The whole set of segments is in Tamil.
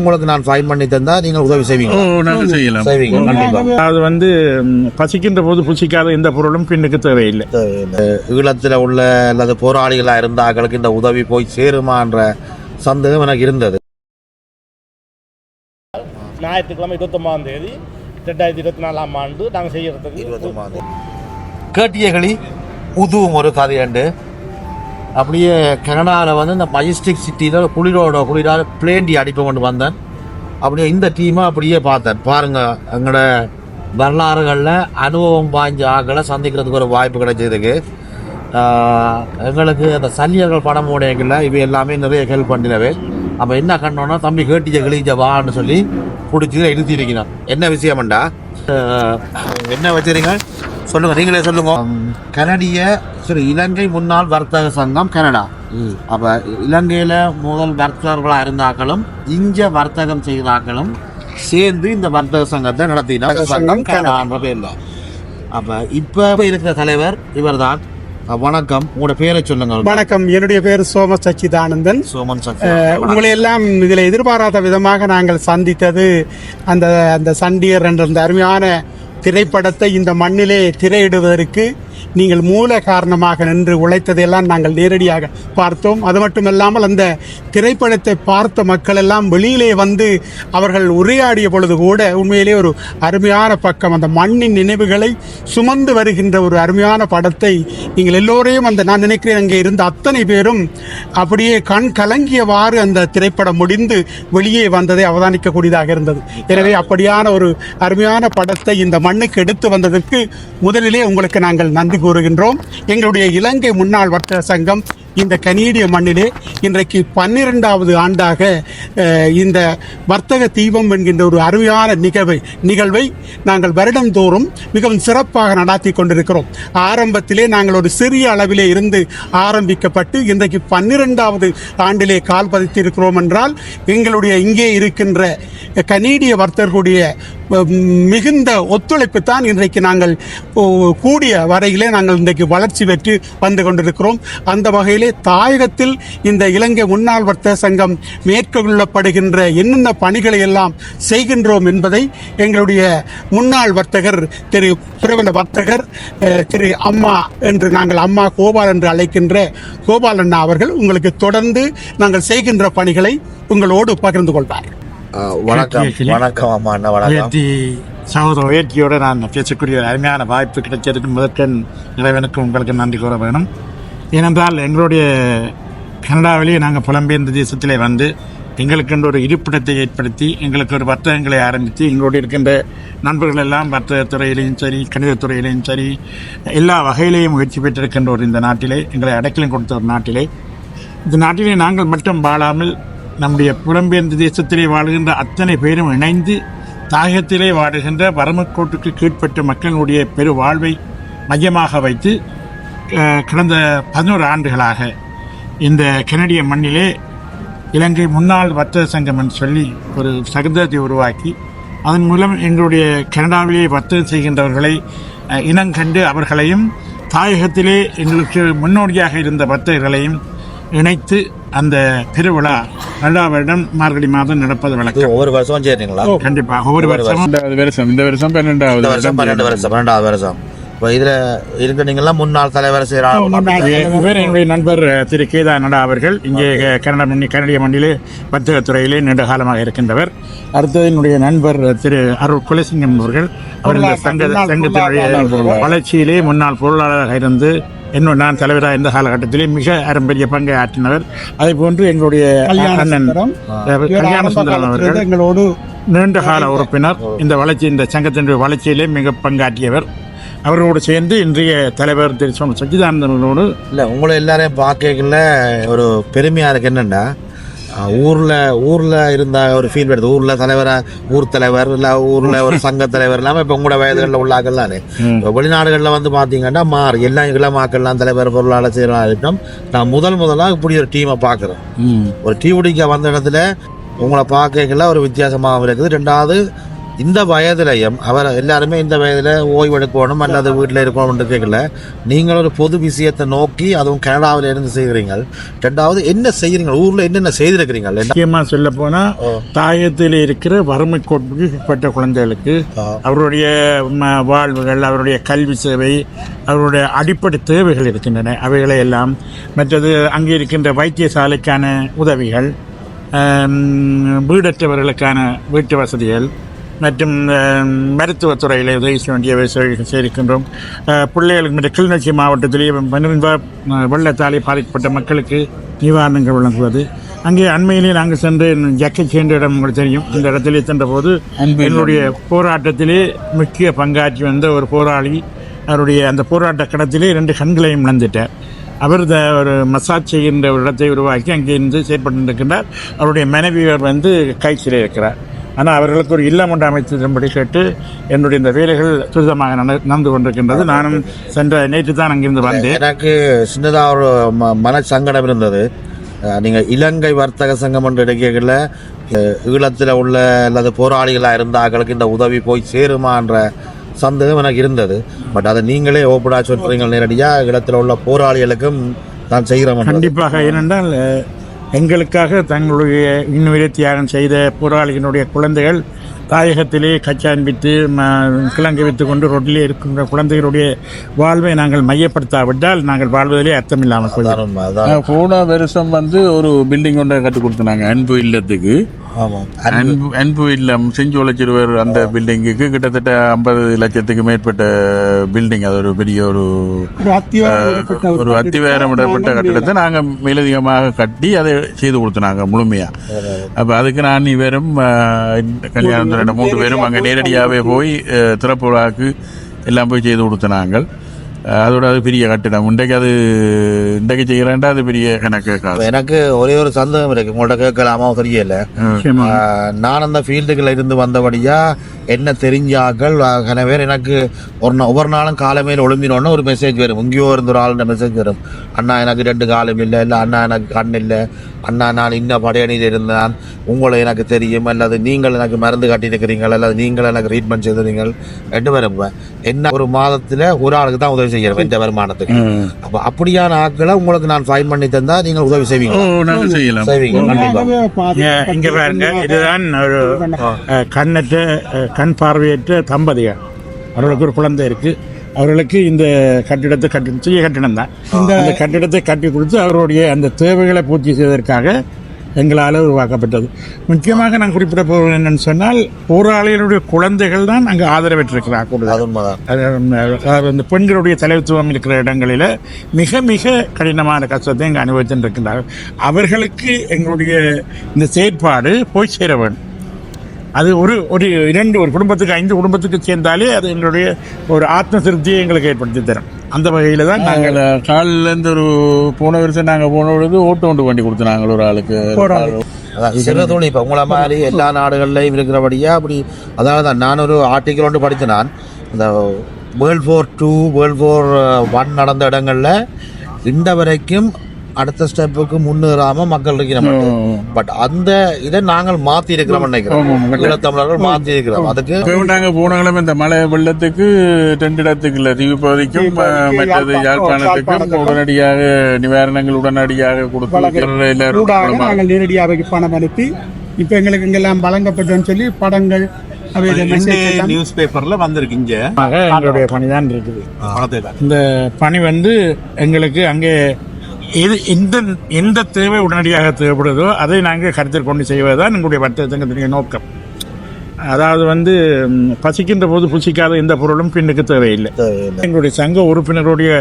உங்களுக்கு நான் ஃபைன் பண்ணி தந்தா நீங்கள் உதவி செய்வீங்க. ஓ நன்றி செய்யலாம். செய்வீங்க அது வந்து பசிக்கின்ற போது புசிக்காத எந்த பொருளும் பின்னுக்கு தேவையில்லை. ஈழத்தில் உள்ள அல்லது போராளிகளா இருந்தாங்களுக்கு இந்த உதவி போய் சேருமான்ற சந்தேகம் எனக்கு இருந்தது. ஞாயிற்றுக்கிழமை இருபத்தொம்பதாம் தேதி ரெண்டாயிரத்தி இருபத்தி நாலாம் ஆண்டு நாங்கள் செய்யறதுக்கு இருபத்தொம்பது கேட்டியகளி புதுவும் ஒரு கதையண்டு அப்படியே கனடாவில் வந்து இந்த மஜிஸ்டிக் சிட்டியில் குளிரோட குளிரால் பிளேண்டி அடிப்பை கொண்டு வந்தேன். அப்படியே இந்த டீமை அப்படியே பார்த்தேன். பாருங்கள் எங்களோட வரலாறுகளில் அனுபவம் வாய்ந்த ஆக்களை சந்திக்கிறதுக்கு ஒரு வாய்ப்பு கிடைச்சதுக்கு எங்களுக்கு அந்த சல்லியர்கள் படம் உடையக்கில் இவை எல்லாமே நிறைய ஹெல்ப் பண்ணினவே அப்போ என்ன கண்டோன்னா தம்பி கேட்டிய கிழிஞ்ச வான்னு சொல்லி பிடிச்சி எழுதி இருக்கிறான் என்ன விஷயம்டா என்ன வச்சுருங்க சொல்லுங்க நீங்களே சொல்லுங்க. கனடிய சரி இலங்கை முன்னாள் வர்த்தக சங்கம் கனடா. அப்ப இலங்கையில முதல் வர்த்தகர்களா இருந்தாக்களும் இங்க வர்த்தகம் செய்தாக்களும் சேர்ந்து இந்த வர்த்தக சங்கத்தை நடத்தினார் சங்கம் கனடான்ற பேர்ல. அப்ப இப்ப இருக்கிற தலைவர் இவர்தான். அஹ் வணக்கம். உங்களோட பேரை சொல்லுங்க. வணக்கம். என்னுடைய பேர் சோம சச்சிதானந்தன். சோமன் உங்களை எல்லாம் இதில் எதிர்பாராத விதமாக நாங்கள் சந்தித்தது அந்த அந்த சண்டியர் என்ற அந்த அருமையான திரைப்படத்தை இந்த மண்ணிலே திரையிடுவதற்கு நீங்கள் மூல காரணமாக நின்று உழைத்ததையெல்லாம் நாங்கள் நேரடியாக பார்த்தோம். அது மட்டுமல்லாமல் அந்த திரைப்படத்தை பார்த்த மக்கள் எல்லாம் வெளியிலே வந்து அவர்கள் உரையாடிய பொழுது கூட உண்மையிலே ஒரு அருமையான பக்கம் அந்த மண்ணின் நினைவுகளை சுமந்து வருகின்ற ஒரு அருமையான படத்தை நீங்கள் எல்லோரையும் அந்த நான் நினைக்கிறேன் அங்கே இருந்த அத்தனை பேரும் அப்படியே கண் கலங்கியவாறு அந்த திரைப்படம் முடிந்து வெளியே வந்ததை அவதானிக்கக்கூடியதாக இருந்தது. எனவே அப்படியான ஒரு அருமையான படத்தை இந்த மண்ணுக்கு எடுத்து வந்ததற்கு முதலிலே உங்களுக்கு நாங்கள் நன்றி கூறுகின்றோம். எங்களுடைய இலங்கை முன்னாள் வர்த்தக சங்கம் இந்த கனேடிய மண்ணிலே இன்றைக்கு பன்னிரெண்டாவது ஆண்டாக இந்த வர்த்தக தீபம் என்கின்ற ஒரு அருமையான நிகழ்வை நிகழ்வை நாங்கள் வருடந்தோறும் மிகவும் சிறப்பாக நடாத்தி கொண்டிருக்கிறோம். ஆரம்பத்திலே நாங்கள் ஒரு சிறிய அளவிலே இருந்து ஆரம்பிக்கப்பட்டு இன்றைக்கு பன்னிரெண்டாவது ஆண்டிலே கால் பதித்திருக்கிறோம் என்றால் எங்களுடைய இங்கே இருக்கின்ற கனேடிய வர்த்தகர்களுடைய மிகுந்த ஒத்துழைப்பு தான் இன்றைக்கு நாங்கள் கூடிய வரையிலே நாங்கள் இன்றைக்கு வளர்ச்சி பெற்று வந்து கொண்டிருக்கிறோம். அந்த வகையில் தாயகத்தில் இந்த இலங்கை முன்னாள் வர்த்தக சங்கம் மேற்கொள்ளப்படுகின்ற என்னென்ன பணிகளை எல்லாம் செய்கின்றோம் என்பதை எங்களுடைய முன்னாள் வர்த்தகர் திரு பிரபல வர்த்தகர் திரு அம்மா என்று நாங்கள் அம்மா கோபால் என்று அழைக்கின்ற கோபால் அண்ணா அவர்கள் உங்களுக்கு தொடர்ந்து நாங்கள் செய்கின்ற பணிகளை உங்களோடு பகிர்ந்து கொள்வார். வணக்கம். வணக்கம் அம்மா அண்ணா வணக்கம். சகோதர உயர்த்தியோடு நான் பேசக்கூடிய அருமையான வாய்ப்பு கிடைச்சதுக்கு முதற்கண் இறைவனுக்கு உங்களுக்கு நன்றி கூற வேணும். ஏனென்றால் எங்களுடைய கனடாவிலேயே நாங்கள் புலம்பெயர்ந்த தேசத்திலே வந்து எங்களுக்கென்று ஒரு இருப்பிடத்தை ஏற்படுத்தி எங்களுக்கு ஒரு வர்த்தகங்களை ஆரம்பித்து எங்களோடு இருக்கின்ற நண்பர்கள் எல்லாம் வர்த்தக துறையிலையும் சரி கணிதத்துறையிலையும் சரி எல்லா வகையிலேயும் முயற்சி பெற்றிருக்கின்ற ஒரு இந்த நாட்டிலே எங்களை அடைக்கலம் கொடுத்த ஒரு நாட்டிலே. இந்த நாட்டிலே நாங்கள் மட்டும் வாழாமல் நம்முடைய புலம்பெயர்ந்த தேசத்திலே வாழுகின்ற அத்தனை பேரும் இணைந்து தாயகத்திலே வாழுகின்ற வரமக்கோட்டுக்கு கீழ்ப்பட்ட மக்களுடைய பெரு வாழ்வை மையமாக வைத்து கடந்த பதினோரு ஆண்டுகளாக இந்த கனடிய மண்ணிலே இலங்கை முன்னாள் வர்த்தக சங்கம் என்று சொல்லி ஒரு சகதத்தை உருவாக்கி அதன் மூலம் எங்களுடைய கனடாவிலே வர்த்தகம் செய்கின்றவர்களை இனங்கண்டு அவர்களையும் தாயகத்திலே எங்களுக்கு முன்னோடியாக இருந்த வர்த்தகர்களையும் இணைத்து அந்த பெருவிழா வருடா வருடம் மார்கழி மாதம் நடப்பது வழக்கம். ஒவ்வொரு வருஷம் செய்றீங்களா கண்டிப்பாக ஒவ்வொரு வருஷம். இந்த வருஷம் பன்னெண்டாவது வருஷம் பன்னெண்டு வருஷம் பன்னெண்டாவது வருஷம். இப்போ இதுல இருக்க நீங்கெல்லாம் முன்னாள் தலைவர் இவர் என்னுடைய நண்பர் திரு கேதா நடா அவர்கள். இங்கே கனடா மண்ணி கனடிய மண்ணிலே வர்த்தகத் துறையிலே நீண்ட காலமாக இருக்கின்றவர். அடுத்தது என்னுடைய நண்பர் திரு அருள் குலசிங்கம் அவர்கள். அவர் இந்த சங்க சங்கத்தினுடைய வளர்ச்சியிலே முன்னாள் பொருளாளராக இருந்து இன்னும் நான் தலைவராக இருந்த காலகட்டத்திலே மிக அரும்பெரிய பங்கை ஆற்றினவர். அதே போன்று எங்களுடைய அண்ணன் கல்யாண சுந்தரம் அவர்கள் எங்களோடு நீண்ட கால உறுப்பினர். இந்த வளர்ச்சி இந்த சங்கத்தினுடைய வளர்ச்சியிலே மிக பங்காற்றியவர். அவர்களோடு சேர்ந்து இன்றைய தலைவர் திரு சச்சிதானந்தனோடு இல்ல உங்களை எல்லாரையும் பார்க்கல ஒரு பெருமையா இருக்கு என்னன்னா ஊர்ல ஊர்ல இருந்த ஒரு ஃபீல் வருது. ஊர்ல தலைவரா ஊர் தலைவர் இல்ல ஊர்ல ஒரு சங்க தலைவர் இல்லாம இப்ப உங்களோட வயதுகளில் தானே. இப்ப வெளிநாடுகள்ல வந்து பாத்தீங்கன்னா மாறி எல்லாம் இளமாக்கள்லாம் தலைவர் பொருளாளர் இருக்கட்டும் நான் முதல் முதலா இப்படி ஒரு டீமை பாக்குறேன் ஒரு டீ குடிக்க வந்த இடத்துல உங்களை பார்க்கல ஒரு வித்தியாசமாகவும் இருக்குது. ரெண்டாவது இந்த வயதிலையும் அவர் எல்லாருமே இந்த வயதில் ஓய்வெடுக்கணும் அல்லது வீட்டில் இருக்கணும்னு கேட்கல. நீங்கள் ஒரு பொது விஷயத்தை நோக்கி அதுவும் கனடாவில் இருந்து செய்கிறீங்க ரெண்டாவது என்ன செய்கிறீங்க ஊரில் என்னென்ன செய்திருக்கிறீங்க முக்கியமாக சொல்ல போனால் தாயத்தில் இருக்கிற வறுமை கோட்பட்ட குழந்தைகளுக்கு அவருடைய வாழ்வுகள் அவருடைய கல்வி சேவை அவருடைய அடிப்படை தேவைகள் இருக்கின்றன. அவைகளை எல்லாம் மற்றது அங்கே இருக்கின்ற வைத்தியசாலைக்கான உதவிகள் வீடற்றவர்களுக்கான வீட்டு வசதிகள் மற்றும் மருத்துவத்துறையில் உதவி செய்ய வேண்டியவை செய்- செய்திருக்கின்றோம். பிள்ளைகளுக்கு இந்த கிளிநொச்சி மாவட்டத்திலேயே பன்னிரண்டு வெள்ளத்தாலே பாதிக்கப்பட்ட மக்களுக்கு நிவாரணங்கள் வழங்குவது. அங்கே அண்மையிலே நாங்கள் சென்று ஜக்கை சேர்ந்த இடம் உங்களுக்கு தெரியும். இந்த இடத்திலே சென்ற போது அன்பு என்னுடைய போராட்டத்திலே முக்கிய பங்காற்றி வந்த ஒரு போராளி அவருடைய அந்த போராட்ட கடத்திலே ரெண்டு கண்களையும் இழந்துட்டார். அவர் த ஒரு மசாஜ் செய்கின்ற ஒரு இடத்தை உருவாக்கி அங்கே இருந்து செயற்பட்டு இருக்கின்றார் அவருடைய மனைவியர் வந்து கைச்சிலே இருக்கிறார். ஆனால் அவர்களுக்கு ஒரு இல்லம் ஒன்று அமைத்து தரும்படி கேட்டு என்னுடைய இந்த வேலைகள் துரிதமாக நட- நடந்து கொண்டிருக்கின்றது. நானும் சென்ற நேற்று தான் அங்கிருந்து வந்தேன். எனக்கு சின்னதாக ஒரு ம மன சங்கடம் இருந்தது. அஹ் நீங்க இலங்கை வர்த்தக சங்கம் என்று இடைக்கல ஈழத்தில் உள்ள அல்லது போராளிகளாக இருந்தாங்களுக்கு இந்த உதவி போய் சேருமான்ற சந்தேகம் எனக்கு இருந்தது. பட் அதை நீங்களே ஓப்படா சொல்றீங்க நேரடியாக ஈழத்தில் உள்ள போராளிகளுக்கும் நான் செய்கிறேன் கண்டிப்பாக. ஏனென்றால் எங்களுக்காக தங்களுடைய இன்னுயிரை தியாகம் செய்த போராளிகளுடைய குழந்தைகள் தாயகத்திலே கச்சான்பித்து ம கிழங்கு வைத்து கொண்டு ரோட்டிலே இருக்கின்ற குழந்தைகளுடைய வாழ்வை நாங்கள் மையப்படுத்தாவிட்டால் நாங்கள் வாழ்வதிலே அதான் உண்மை, அதான். போன வருஷம் வந்து ஒரு பில்டிங் ஒன்றை கட்டி கொடுத்தாங்க அன்பு இல்லத்துக்கு. அன்பு அன்பு இல்லம் செஞ்சோலை சிறுவர் அந்த பில்டிங்குக்கு கிட்டத்தட்ட ஐம்பது லட்சத்துக்கு மேற்பட்ட பில்டிங் அது ஒரு பெரிய ஒரு ஒரு அத்திவாரமிடப்பட்ட கட்டிடத்தை நாங்கள் மேலதிகமாக கட்டி அதை செய்து கொடுத்தனாங்க முழுமையா. அப்போ அதுக்கு நான் இவரும் கல்யாணம் ரெண்டு மூன்று பேரும் அங்கே நேரடியாகவே போய் திறப்பு விழாக்கு எல்லாம் போய் செய்து கொடுத்தனாங்கள் அதோட அது பெரிய கட்டிடம் இன்றைக்கு அது இன்றைக்கு செய்கிறேன்டா அது பெரிய காசு. எனக்கு ஒரே ஒரு சந்தேகம் இருக்கு. உங்கள்கிட்ட கேட்கலாமா தெரியல நான் அந்த ஃபீல்டுகளில் இருந்து வந்தபடியா என்ன தெரிஞ்சாக்கள் எனவே எனக்கு ஒரு நா- ஒவ்வொரு நாளும் காலமையில் ஒழும்பினோன்னு ஒரு மெசேஜ் வரும். எங்கேயோ இருந்து ஒரு ஆளுன்ற மெசேஜ் வரும். அண்ணா எனக்கு ரெண்டு காலம் இல்லை. இல்லை அண்ணா எனக்கு கண் இல்லை. அண்ணா நான் இன்ன படையணியில் இருந்தேன். உங்களை எனக்கு தெரியும். அல்லது நீங்கள் எனக்கு மருந்து காட்டியிருக்கிறீங்கள் அல்லது நீங்கள் எனக்கு ட்ரீட்மெண்ட் செய்திருங்கள் ரெண்டு பேரும் என்ன ஒரு மாதத்தில் ஒரு ஆளுக்கு தான் உதவி செய்யறேன் எந்த வருமானத்துக்கு. அப்போ அப்படியான ஆட்களை உங்களுக்கு நான் ஃபைன் பண்ணி தந்தா நீங்கள் உதவி செய்வீங்க செய்வீங்க இங்க- பாருங்க. இதுதான் ஒரு கண்ணற்ற கண் பார்வையற்ற தம்பதிகள். அவர்களுக்கு ஒரு குழந்தை இருக்கு. அவர்களுக்கு இந்த கட்டிடத்தை கட்டி சிறிய கட்டிடம் தான். இந்த கட்டிடத்தை கட்டி கொடுத்து அவருடைய அந்த தேவைகளை பூர்த்தி செய்வதற்காக எங்களால் உருவாக்கப்பட்டது. முக்கியமாக நான் குறிப்பிட போவது என்னன்னு சொன்னால் போராளிகளுடைய குழந்தைகள் தான் அங்கு ஆதரவற்றிருக்கிறார். கூடுதல் இந்த பெண்களுடைய தலைத்துவம் இருக்கிற இடங்களில் மிக மிக கடினமான கஷ்டத்தை இங்கே அனுபவித்து இருக்கின்றார்கள். அவர்களுக்கு எங்களுடைய இந்த செயற்பாடு போய் சேர வேண்டும். அது ஒரு ஒரு இரண்டு ஒரு குடும்பத்துக்கு ஐந்து குடும்பத்துக்கு சேர்ந்தாலே அது எங்களுடைய ஒரு ஆத்ம திருப்தியை எங்களுக்கு ஏற்படுத்தி தரும். அந்த வகையில் தான் நாங்கள் நாங்கள் காலில் இருந்து ஒரு போன வருஷம் நாங்கள் போன பொழுது ஓட்டு ஒன்று வண்டி கொடுத்தாங்க ஒரு ஆளுக்கு. அதான் சிறு துணி. இப்போ உங்களை மாதிரி எல்லா நாடுகள்லையும் இருக்கிறபடியா அப்படி அதனால தான் நான் ஒரு ஆர்டிக்கல் ஒன்று படித்தேன் நான். இந்த world war two world war one நடந்த இடங்கள்ல இந்த வரைக்கும் அடுத்த ஸ்டெப்புக்கு முன்னேறாம மக்கள் இருக்கிறோம் பட் அந்த இதை நாங்கள் மாத்தி இருக்கிறோம் நினைக்கிறோம். ஈழத்தமிழர்கள் மாத்தி இருக்கிறோம் அதுக்கு நாங்கள் போனாங்களும் இந்த மழை வெள்ளத்துக்கு ரெண்டு இடத்துக்கு இல்லை தீவு பகுதிக்கும் மற்றது யாழ்ப்பாணத்துக்கும் உடனடியாக நிவாரணங்கள் உடனடியாக கொடுத்து நேரடியாக பணம் அனுப்பி இப்போ எங்களுக்கு இங்கெல்லாம் வழங்கப்பட்டோன்னு சொல்லி படங்கள் நியூஸ் பேப்பர்ல வந்திருக்கு இங்க. எங்களுடைய பணிதான் இருக்குது. இந்த பணி வந்து எங்களுக்கு அங்கே எது எந்த எந்த தேவை உடனடியாக தேவைப்படுதோ அதை நாங்கள் கருத்தில் கொண்டு செய்வதுதான் எங்களுடைய வர்த்தகத்தினுடைய நோக்கம். அதாவது வந்து பசிக்கின்ற போது புசிக்காத எந்த பொருளும் பின்னுக்கு தேவையில்லை. எங்களுடைய சங்க உறுப்பினருடைய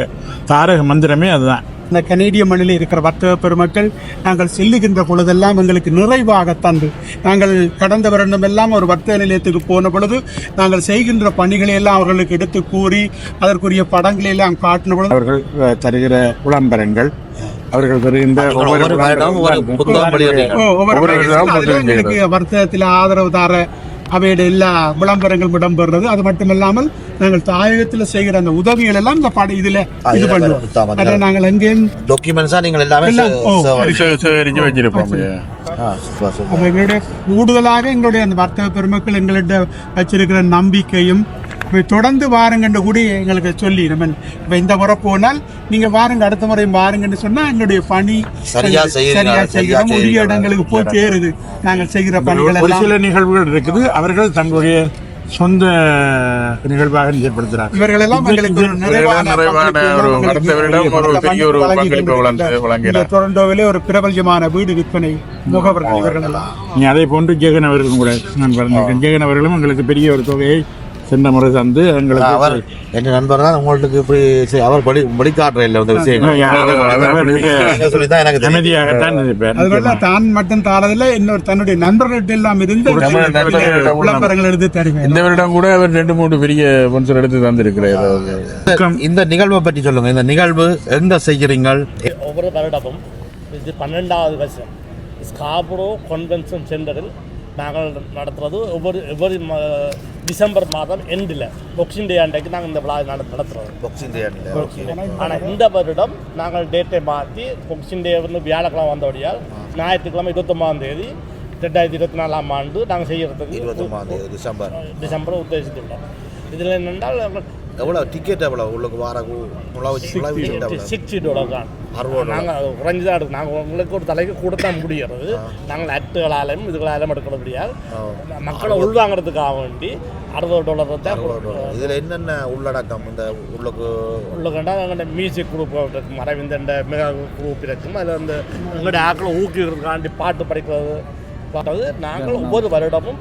தாரக மந்திரமே அதுதான். இந்த கனேடிய மண்ணில் இருக்கிற வர்த்தக பெருமக்கள் நாங்கள் செல்லுகின்ற பொழுதெல்லாம் எங்களுக்கு நிறைவாக தந்து நாங்கள் கடந்த வருடம் எல்லாம் ஒரு வர்த்தக நிலையத்துக்கு போன பொழுது நாங்கள் செய்கின்ற பணிகளை எல்லாம் அவர்களுக்கு எடுத்து கூறி அதற்குரிய படங்களை எல்லாம் காட்டின பொழுது அவர்கள் தருகிற விளம்பரங்கள் அவர்கள் தருகின்ற ஒவ்வொரு வர்த்தகத்தில் ஆதரவு தார அவையோட எல்லா விளம்பரங்களும் இடம்பெறுறது அது மட்டும் இல்லாமல் நாங்கள் தாயகத்தில் செய்கிற அந்த உதவிகள் எல்லாம் இந்த படம் இதுல இது பண்ணுவோம். அதை நாங்கள் எங்கேயும் டாக்குமெண்ட்ஸா நீங்கள் எல்லாமே எங்களுடைய கூடுதலாக எங்களுடைய அந்த வர்த்தக பெருமக்கள் எங்கள்கிட்ட வச்சிருக்கிற நம்பிக்கையும் இப்போ தொடர்ந்து வாருங்கன்னு கூட எங்களுக்கு சொல்லி நம்ம இப்போ இந்த முறை போனால் நீங்கள் வாருங்க அடுத்த முறையும் வாருங்கன்னு சொன்னால் எங்களுடைய பணி சரியாக செய்கிறோம் உரிய இடங்களுக்கு போய் சேருது. நாங்கள் செய்கிற பணிகள் சில நிகழ்வுகள் இருக்குது. அவர்கள் தங்களுடைய சொந்த நிகழ்வாக ஏற்படுத்துறாங்க இவர்களெல்லாம் டொரண்டோவிலே ஒரு பிரபலமான வீடு விற்பனை முகவர்கள் இவர்களெல்லாம் அதே போன்று ஜெகன் அவர்களும் கூட நான் பிறந்திருக்கேன் ஜெகன் அவர்களும் எங்களுக்கு பெரிய ஒரு தொகையை சென்ற முறை தந்து அவர் எங்களுக்கு என் நண்பர் தான் உங்களுக்கு இப்படி அவர் படி வெளிக்காட்டுற இல்லை இந்த விஷயம். அவர் எனக்கு. அமைதியாகத்தான் அதுவல்ல தான் மட்டும் தாளதில்ல இன்னொரு தன்னுடைய நண்பர்கள்ட்ட எல்லாம் இருந்து விளம்பரங்கள் எடுத்து தருவேன் இந்த வருடம் கூட அவர் ரெண்டு மூணு பெரிய ஸ்பான்சர் எடுத்து தந்திருக்கிறார். இந்த நிகழ்வை பற்றி சொல்லுங்க. இந்த நிகழ்வு எங்க செய்கிறீங்க ஒவ்வொரு வருடமும் இது பன்னெண்டாவது வருஷம். ஸ்காபுரோ கன்வென்ஷன் சென்டரில் நாங்கள் நடத்துறது ஒவ்வொரு ஒவ்வொரு டிசம்பர் மாதம் எண்டில் பொக்சிங் டே அன்றைக்கு நாங்கள் இந்த விழா நட நடத்துகிறோம் பாக்ஸிங் டே ஆனால் இந்த வருடம் நாங்கள் டேட்டை மாற்றி பொக்சிங் டே வந்து வியாழக்கிழமை வந்தபடியால் ஞாயிற்றுக்கிழமை இருபத்தொம்பதாம் தேதி ரெண்டாயிரத்தி இருபத்தி நாலாம் ஆண்டு நாங்கள் செய்யறதுக்கு இருபத்தொம்பதாம் தேதி டிசம்பர். டிசம்பர் உத்தேசித்துள்ளோம். இதில் என்னென்றால் எவ்வளோ டிக்கெட் எவ்வளோ உள்ளுக்கு வார உழவு உழவு ticket எவ்வளோ சிக்ஸ் சீட்டோட தான். அறுபது. நாங்கள் குறைஞ்சதாக எடுக்கும் நாங்கள் உங்களுக்கு ஒரு தலைக்கு கூட தான் முடிகிறது நாங்கள் அட்டுகளாலும் இதுகளாலும் எடுக்கிறபடியால் மக்களை உள்வாங்கிறதுக்காக வேண்டி அறுபது டாலர் தான் இதுல என்னென்ன உள்ளடக்கம் இந்த உள்ளுக்கு? உள்ள கண்டா எங்கள்கிட்ட மியூசிக் குரூப் இருக்கும் அரவிந்தண்ட மெகா குரூப் இருக்கும் அதில் வந்து எங்களுடைய ஆக்களை ஊக்குவிக்கிறதுக்காண்டி பாட்டு படிக்கிறது பாடுறது நாங்கள் ஒவ்வொரு வருடமும்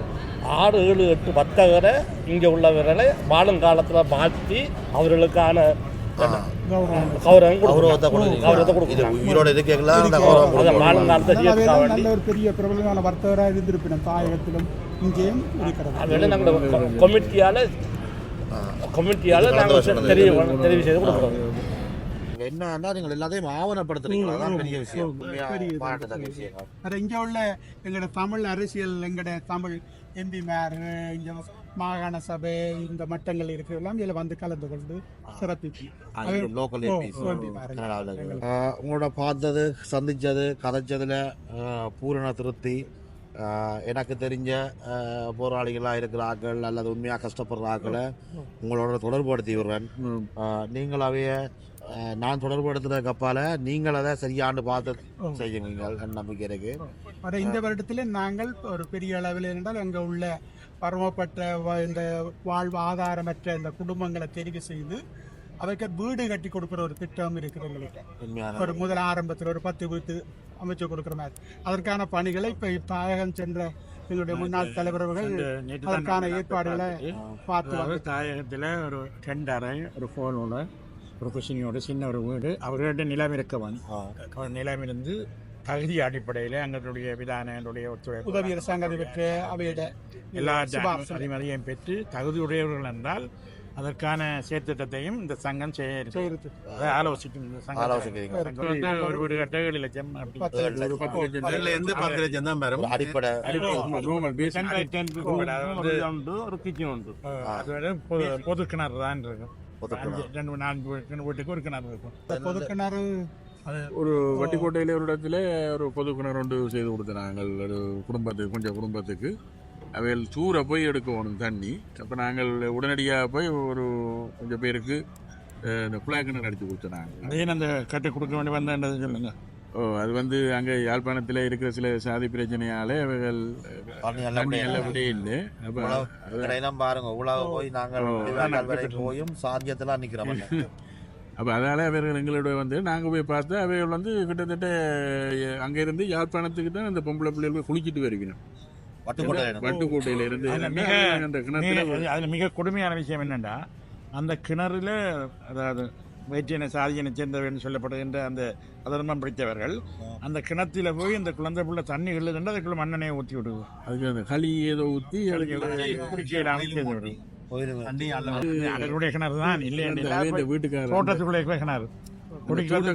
ஆறு ஏழு எட்டு வர்த்தகரை இங்கே உள்ளவர்களை வாழுங்காலத்தில் மாற்றி அவர்களுக்கான பெரிய பிரபலமான வர்த்தகராக இருந்திருப்பினும் தாயகத்திலும் இங்கேயும் இருக்கிறது. கமிட்டியால் கமிட்டியால் நாங்கள் தெரிவு தெரிவு செய்து கொடுக்குறோம். என்னன்னா நீங்கள் எல்லாத்தையும் ஆவணப்படுத்துறீங்க அதான் பெரிய விஷயம். பாராட்டத்தக்க விஷயம். இங்கே உள்ள எங்களோட தமிழ் அரசியல் எங்களோட தமிழ் எம்பி மேர் இங்கே மாகாண சபை இந்த மட்டங்கள் இருக்கிறதெல்லாம் இதில் வந்து கலந்து கொண்டு லோக்கல். கனடாவில் உங்களோட பார்த்தது சந்திச்சது கதைச்சதுல பூரண திருப்தி. எனக்கு தெரிஞ்ச ஆஹ், போராளிகளா இருக்கிற ஆட்கள் அல்லது உண்மையா கஷ்டப்படுற ஆட்களை உங்களோட தொடர்புபடுத்தி விடுறேன். ஆஹ், நான் தொடர்புபடுத்துறதுக்கு அப்பால நீங்கள் அதை சரியாண்டு பார்த்து செய்யுங்க என் நம்பிக்கை இருக்கு. வர இந்த வருடத்தில் நாங்கள் ஒரு பெரிய அளவில் என்றால் அங்கே உள்ள பரமப்பட்ட வ- இந்த வாழ்வு ஆதாரமற்ற இந்த குடும்பங்களை தெரிவு செய்து அவைக்கு வீடு கட்டி கொடுக்குற ஒரு திட்டம் இருக்குது உண்மையான ஒரு முதல் ஆரம்பத்தில் ஒரு பத்து வீட்டு அமைச்சு கொடுக்குற மாதிரி. அதற்கான பணிகளை இப்போ தாயகம் சென்ற எங்களுடைய முன்னாள் தலைவர்கள் அதற்கான ஏற்பாடுகளை பார்த்து தாயகத்தில் ஒரு ரெண்டு அறை ஒரு ஃபோனோட ஒரு குசினியோட சின்ன ஒரு வீடு. அவர்கள்ட்ட நிலம் இருக்கவன் அவர் நிலம் இருந்து தகுதி அடிப்படையில் எங்களுடைய விதானங்களுடைய ஒத்துழைப்பு உதவி அரசாங்கத்தை பெற்று அவையிட எல்லா சுபாஷ் அதிமதியும் பெற்று தகுதியுடையவர்கள் என்றால் அதற்கான செயற்திட்டத்தையும் இந்த சங்கம் ஆலோசிக்கும் வந்து ஒரு கட்ட ஏழு லட்சம் ஒரு வந்து கிச்சன் உண்டு அது வந்து பொது கிணறு தான் இருக்கும் வீட்டு- வீட்டுக்கு ஒரு கிணறு இருக்கும். பொது கிணறு ஒரு வட்டிக்கோட்டையில ஒரு இடத்துல ஒரு பொது கிணறு ஒன்று செய்து கொடுத்தோம் நாங்கள் ஒரு குடும்பத்துக்கு கொஞ்சம் குடும்பத்துக்கு. அவைகள் தூர போய் எடுக்கணும் தண்ணி. அப்போ நாங்கள் உடனடியாக போய் ஒரு கொஞ்சம் பேருக்கு இந்த குழாய் கிணறு அடித்து கொடுத்தோம் நாங்கள் அதே அந்த கட்டு கொடுக்க வேண்டி வந்தேன்றது சொல்லுங்க? ஓ அது வந்து அங்கே யாழ்ப்பாணத்தில் இருக்கிற சில சாதி பிரச்சனையால எல்லாம் விட இல்லை அப்போ பாருங்க உலக போய் நாங்கள் போயும் சாத்தியத்தெல்லாம் நிக்கிறோம் அப்போ அதனால் அவர்கள் எங்களோட வந்து நாங்கள் போய் பார்த்தா அவைகள் வந்து கிட்டத்தட்ட அங்கே இருந்து யாழ்ப்பாணத்துக்கு தான் அந்த பொம்பளை பிள்ளைகள் போய் குளிச்சிட்டு வட்டுக்கோட்டை வட்டுக்கோட்டையில இருந்து அந்த கிணத்துல அதுல மிக கொடுமையான விஷயம் என்னன்னா அந்த கிணறுல அதாவது வேற்றின சாதியினை சேர்ந்தவர்கள் சொல்லப்படுகின்ற அந்த அதர்மம் பிடித்தவர்கள். அந்த கிணத்துல போய் அந்த குழந்தை புள்ள தண்ணி இல்லைன்னு அதுக்குள்ள மண்ணெண்ணையை ஊற்றி விடுவோம் அதுக்கு அந்த களி ஏதோ ஊற்றி அவர்களுடைய கிணறு தான் இல்லை தோட்டத்துக்குள்ளே கிணறு. குடிக்கிறது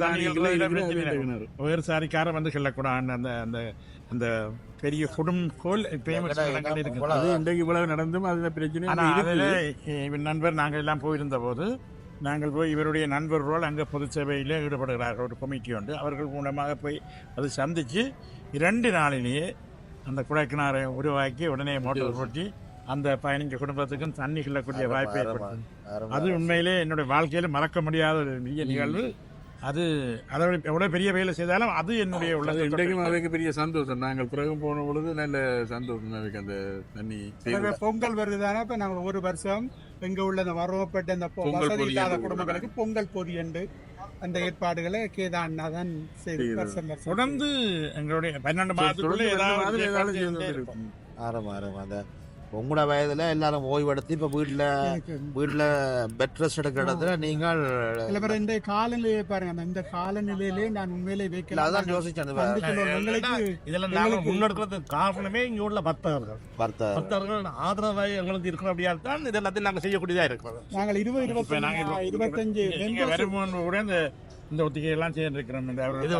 சாரிக்கார வந்து கிள்ளக்கூடாது அந்த அந்த அந்த பெரிய குடும்பம் ஃபேமஸ் இடங்கள் இருக்குது அது இன்றைக்கு இவ்வளவு நடந்தும் அதுல பிரச்சனை நண்பர் நாங்கள் எல்லாம் போயிருந்த போது நாங்கள் போய் இவருடைய நண்பர்கள் அங்கே பொது சேவையில் ஈடுபடுகிறார்கள். ஒரு கமிட்டி உண்டு அவர்கள் மூலமாக போய் அது சந்தித்து இரண்டு நாளிலேயே அந்த குடைக்கிணறை உருவாக்கி உடனே மோட்டர் போட்டி அந்த பதினஞ்சு குடும்பத்துக்கும் தண்ணி கிள்ளக்கூடிய வாய்ப்பு ஏற்பட்டது அது உண்மையிலே என்னுடைய வாழ்க்கையில் மறக்க முடியாத ஒரு பெரிய நிகழ்வு. அது அதை விட எவ்வளவு பெரிய வேலை செய்தாலும் அது என்னுடைய உள்ளது இன்றைக்கும் அவைக்கு பெரிய சந்தோஷம். நாங்கள் பிறகு போன பொழுது நல்ல சந்தோஷம். அவைக்கு அந்த தண்ணி பொங்கல் வருதுதானே இப்ப நாங்க ஒரு வருஷம் இங்க உள்ள இந்த வரவப்பட்ட பொங்கல் வசதி இல்லாத குடும்பங்களுக்கு பொங்கல் பொதி என்று அந்த ஏற்பாடுகளை கேதா அண்ணா தான் செய்து செய்து. வருஷம் வருஷம் தொடர்ந்து எங்களுடைய பன்னெண்டு மாதத்துக்குள்ள ஏதாவது. ஆரம்பம் ஆரம்பம். அந்த உங்களோட வயதுல எல்லாரும் ஓய்வெடுத்து இப்ப வீட்டுல வீட்டுல பெட் ரெஸ்ட் எடுக்கிற இடத்துல நீங்கள் இந்த காலநிலையை பாருங்க. அந்த- இந்த காலநிலையிலே நான் உண்மையிலே வைக்கல. அதான் யோசிச்சேன். அந்த இதெல்லாம் இதெல்லாம் நாங்க முன்னெடுக்கிறதுக்கு காரணமே இங்க உள்ள பக்தர்கள். வார்த்தை பக்தர்கள் ஆதரவாக எங்களுக்கு இருக்கிறபடியால் தான் இது எல்லாத்தையும் நாங்க செய்யக்கூடியதா இருக்கிறது. நாங்கள் இருபது இருபத்தி இருபத்தஞ்சு வரும்போது கூட இந்த இந்த ஒத்திகை எல்லாம் சேர்ந்திருக்கிறோம் இது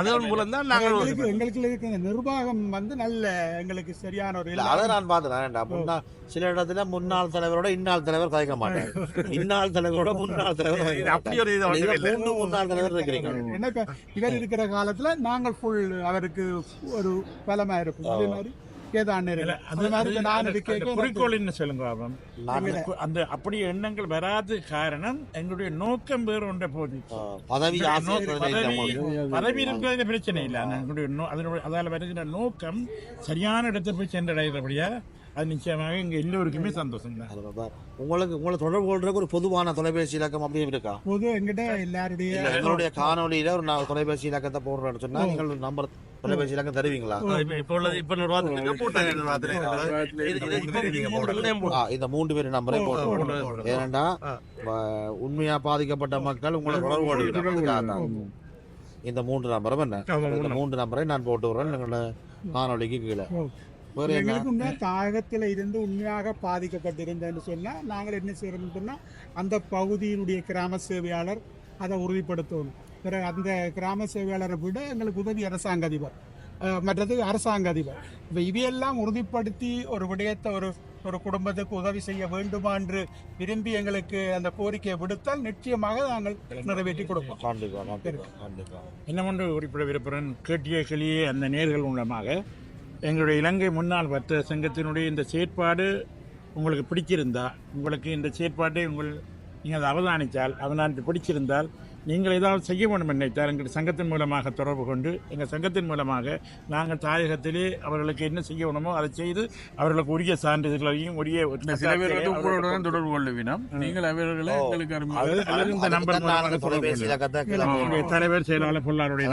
அதன் மூலம் தான் நாங்கள் எங்களுக்கு இருக்கிற நிர்வாகம் வந்து நல்ல எங்களுக்கு சரியான ஒரு அதை நான் பார்த்தேன் முன்னா சில இடத்துல முன்னாள் தலைவரோட இன்னாள் தலைவர் கதைக்க மாட்டாங்க இன்னாள் தலைவரோட முன்னாள் தலைவர் அப்படி ஒரு. மூன்று முன்னாள் தலைவர் இருக்கிறீங்க. என்ன இவர் இருக்கிற காலத்துல நாங்கள் ஃபுல் அவருக்கு ஒரு பலமா இருக்கும். அதே மாதிரி கேதான் அது மாதிரி நான் குறிக்கோள் என்ன சொல்லுங்க அந்த அப்படி எண்ணங்கள் வராது காரணம் எங்களுடைய நோக்கம் வேறு ஒன்றை போது பதவி பதவி இருக்கிறது பிரச்சனை இல்லை. அதனுடைய அதால வருகிற நோக்கம் சரியான இடத்தை போய் சென்றடைகிறபடியா அது நிச்சயமாக இங்க எல்லோருக்குமே சந்தோஷம் தான். உங்களுக்கு உங்களை தொடர்பு கொள்றதுக்கு ஒரு பொதுவான தொலைபேசி இலக்கம் அப்படியே இருக்கா பொது எங்கிட்ட எல்லாருடைய எங்களுடைய காணொலியில ஒரு நான் தொலைபேசி இலக்கத்தை போடுறேன்னு சொன்னா நீங்கள் ஒரு நம்பர் தொலைபேசி இலக்கம் தருவீங்களா இப்ப உள்ளது இப்ப இந்த மூன்று பேர் நம்பரை போட்டு ஏனண்டா உண்மையா பாதிக்கப்பட்ட மக்கள் உங்களை தொடர்பு கொள்கிறாங்க இந்த மூன்று நம்பரும் என்ன இந்த மூன்று நம்பரை நான் போட்டு விடுறேன் எங்களோட காணொலிக்கு கீழே வேற என்ன? எங்களுக்கு உண்மையா தாயகத்துல இருந்து உண்மையாக பாதிக்கப்பட்டிருந்தேன்னு சொன்னா நாங்கள் என்ன செய்யறோம்னு சொன்னா அந்த பகுதியினுடைய கிராம சேவையாளர் அதை உறுதிப்படுத்தணும். பிறகு அந்த கிராம சேவையாளரை விட எங்களுக்கு உதவி அரசாங்க அதிபர். மற்றது அரசாங்க அதிபர். இப்போ இவையெல்லாம் உறுதிப்படுத்தி ஒரு விடயத்தை ஒரு ஒரு குடும்பத்துக்கு உதவி செய்ய வேண்டுமா என்று விரும்பி எங்களுக்கு அந்த கோரிக்கையை விடுத்தால் நிச்சயமாக நாங்கள் நிறைவேற்றி கொடுப்போம். என்ன ஒன்று குறிப்பிட விருப்புகிறேன் கேட்டிய கிளியே அந்த நேர்கள் மூலமாக எங்களுடைய இலங்கை முன்னாள் வர்த்தக சங்கத்தினுடைய இந்த செயற்பாடு உங்களுக்கு பிடிச்சிருந்தா உங்களுக்கு இந்த செயற்பாட்டை உங்கள் நீங்கள் அதை அவதானித்தால் அவதானித்து பிடிச்சிருந்தால் நீங்கள் ஏதாவது செய்ய வேண்டும் நினைத்தால் எங்கள் சங்கத்தின் மூலமாக தொடர்பு கொண்டு எங்கள் சங்கத்தின் மூலமாக நாங்கள் தாயகத்திலே அவர்களுக்கு என்ன செய்ய வேணுமோ அதை செய்து அவர்களுக்கு உரிய சான்றிதழ்களையும் உரிய சில பேர் வந்து உங்களோட தான் தொடர்பு கொள்ளுவினம் நீங்கள் அவர்களை எங்களுக்கு நம்பர் மூலமாக தலைவர் செயலாளர் பொருளாருடைய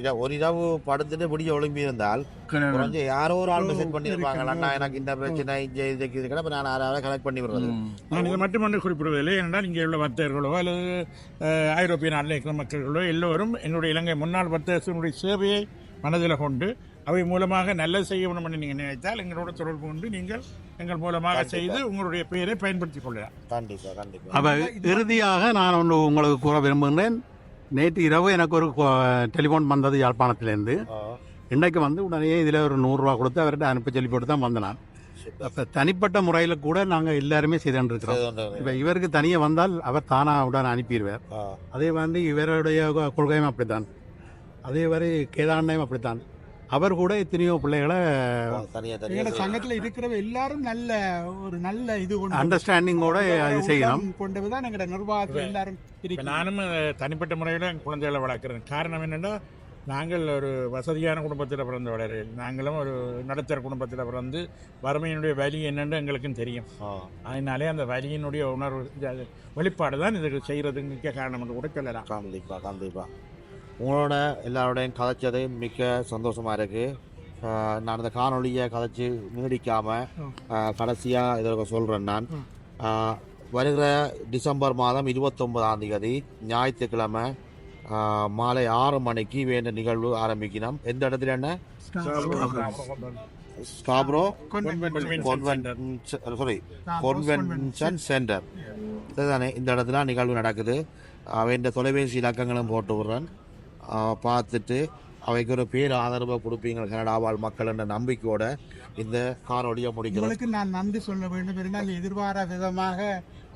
இர- ஒரு இரவு படுத்துட்டு முடிய ஒழுங்கி இருந்தால் யாரோ ஒரு ஆள் மெசேஜ் பண்ணிருப்பாங்க அண்ணா எனக்கு இந்த பிரச்சனை இங்க இதுக்கு நான் யாராவது கனெக்ட் பண்ணி விடுறது. நான் இதை மட்டுமன்று குறிப்பிடுவதில்லை. ஏனென்றால் இங்கே உள்ள வர்த்தகர்களோ அல்லது ஐரோப்பிய நாட்டில் இருக்கிற மக்கள்களோ எல்லோரும் எங்களுடைய இலங்கை முன்னாள் வர்த்தகத்தினுடைய சேவையை மனதில் கொண்டு அவை மூலமாக நல்லது செய்ய வேண்டும் என்று நீங்கள் நினைத்தால் எங்களோட தொடர்பு கொண்டு நீங்கள் எங்கள் மூலமாக செய்து உங்களுடைய பெயரை பயன்படுத்திக் கொள்ளலாம். கண்டிப்பா கண்டிப்பா. அப்போ இறுதியாக நான் ஒன்று உங்களுக்கு கூற விரும்புகிறேன் நேற்று இரவு எனக்கு ஒரு டெலிஃபோன் வந்தது யாழ்ப்பாணத்திலேருந்து. இன்றைக்கு வந்து உடனே இதில் ஒரு நூறுரூவா கொடுத்து அவர்கிட்ட அனுப்பி சொல்லி போட்டு தான் வந்தேன் அப்போ தனிப்பட்ட முறையில் கூட நாங்கள் எல்லாருமே செய்துட்டு இருக்கிறோம். இப்போ இவருக்கு தனியாக வந்தால் அவர் தானாக உடனே அனுப்பிடுவார். அதே வந்து இவருடைய கொள்கையும் அப்படித்தான். அதே மாதிரி கேதாண்டையும் அப்படித்தான். அவர் கூட எத்தனையோ பிள்ளைகளை தனியா தனியா எங்களோட சங்கத்துல இருக்கிறவ எல்லாரும் நல்ல ஒரு நல்ல இது கொண்டு அண்டர்ஸ்டாண்டிங்கோட இது செய்யணும் கொண்டு தான் எங்களோட நிர்வாகத்தில் எல்லாரும் இப்போ நானும் தனிப்பட்ட முறையில் குழந்தைகளை வளர்க்குறேன். காரணம் என்னென்னா நாங்கள் ஒரு வசதியான குடும்பத்தில் பிறந்த வளர்கள் நாங்களும் ஒரு நடுத்தர குடும்பத்தில் பிறந்து வறுமையினுடைய வலி என்னன்னு எங்களுக்கும் தெரியும். அதனாலே அந்த வலியினுடைய உணர்வு வெளிப்பாடு தான் இதுக்கு செய்கிறதுக்கு முக்கிய காரணம் என்று கூட சொல்லலாம். கண்டிப்பா கண்டிப்பா. உங்களோட எல்லாரோடையும் கதைச்சது மிக்க சந்தோஷமா இருக்கு. ஆ, நான் இந்த காணொலியை கதைச்சு நீடிக்காம ஆ, கடைசியா இதில் சொல்றேன் நான். வருகிற டிசம்பர் மாதம் இருபத்தொன்பதாம் தேதி ஞாயிற்றுக்கிழமை மாலை ஆறு மணிக்கு வேண்ட நிகழ்வு ஆரம்பிக்கணும் எந்த இடத்துல என்ன ஸ்காப்ரோ சாரி கொன்வென்ஷன் சென்டர் இதுதானே இந்த இடத்துல நிகழ்வு நடக்குது. அவன் தொலைபேசி இலக்கங்களும் போட்டு விடுறேன். பார்த்துட்டு அவைக்கு ஒரு பேர் ஆதரவை கொடுப்பீங்க கனடா வாழ் மக்கள் என்ற நம்பிக்கையோட இந்த காணொலியை முடிக்கிறோம். நான் நன்றி சொல்ல வேண்டும். என்றால் எதிர்பாரா விதமாக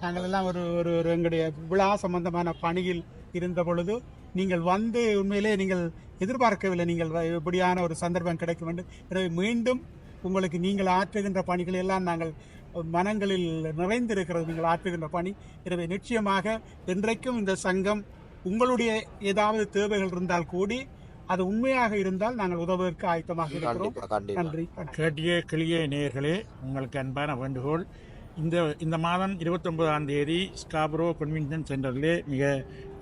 நாங்கள் எல்லாம் ஒரு ஒரு ஒரு எங்களுடைய விழா சம்பந்தமான பணியில் இருந்த பொழுது நீங்கள் வந்து உண்மையிலே நீங்கள் எதிர்பார்க்கவில்லை நீங்கள் இப்படியான ஒரு சந்தர்ப்பம் கிடைக்கும் என்று. எனவே மீண்டும் உங்களுக்கு நீங்கள் ஆற்றுகின்ற பணிகள் எல்லாம் நாங்கள் மனங்களில் நிறைந்திருக்கிறது. நீங்கள் ஆற்றுகின்ற பணி. எனவே நிச்சயமாக இன்றைக்கும் இந்த சங்கம் உங்களுடைய ஏதாவது தேவைகள் இருந்தால் கூடி அது உண்மையாக இருந்தால் நாங்கள் உதவுவதற்கு ஆயத்தமாக இருக்கிறோம். நன்றி. கேட்டிய கிளிய நேயர்களே உங்களுக்கு அன்பான வேண்டுகோள். இந்த இந்த மாதம் இருபத்தொன்பதாம் தேதி ஸ்காப்ரோ கன்வென்ஷன் சென்டரிலே மிக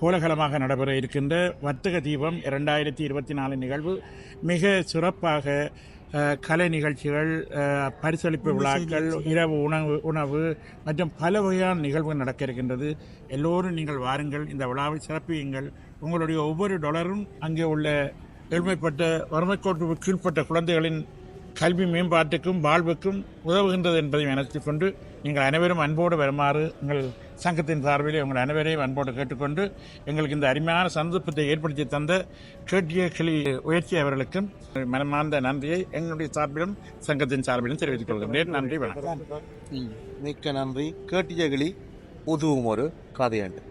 கோலாகலமாக நடைபெற இருக்கின்ற வர்த்தக தீபம் இரண்டாயிரத்தி இருபத்தி நாலு நிகழ்வு. மிக சிறப்பாக கலை நிகழ்ச்சிகள் பரிசளிப்பு விழாக்கள் இரவு உணவு உணவு மற்றும் பல வகையான நிகழ்வுகள் நடக்க இருக்கின்றது. எல்லோரும் நீங்கள் வாருங்கள் இந்த விழாவை சிறப்பியுங்கள். உங்களுடைய ஒவ்வொரு டாலரும் அங்கே உள்ள ஏழ்மைப்பட்ட வறுமைக்கோட்டு கீழ்ப்பட்ட குழந்தைகளின் கல்வி மேம்பாட்டுக்கும் வாழ்வுக்கும் உதவுகின்றது என்பதை நினைத்துக் கொண்டு நீங்கள் அனைவரும் அன்போடு வருமாறு எங்கள் சங்கத்தின் சார்பிலே உங்கள் அனைவரையும் அன்போடு கேட்டுக்கொண்டு எங்களுக்கு இந்த அருமையான சந்தர்ப்பத்தை ஏற்படுத்தி தந்த கேட்டிய கிளி உயர்ச்சி அவர்களுக்கும் மனமார்ந்த நன்றியை எங்களுடைய சார்பிலும் சங்கத்தின் சார்பிலும் தெரிவித்துக் கொள்கின்றேன். நன்றி வணக்கம். மிக்க நன்றி. கேட்டியகிளி உதவும் ஒரு கதையாண்டு.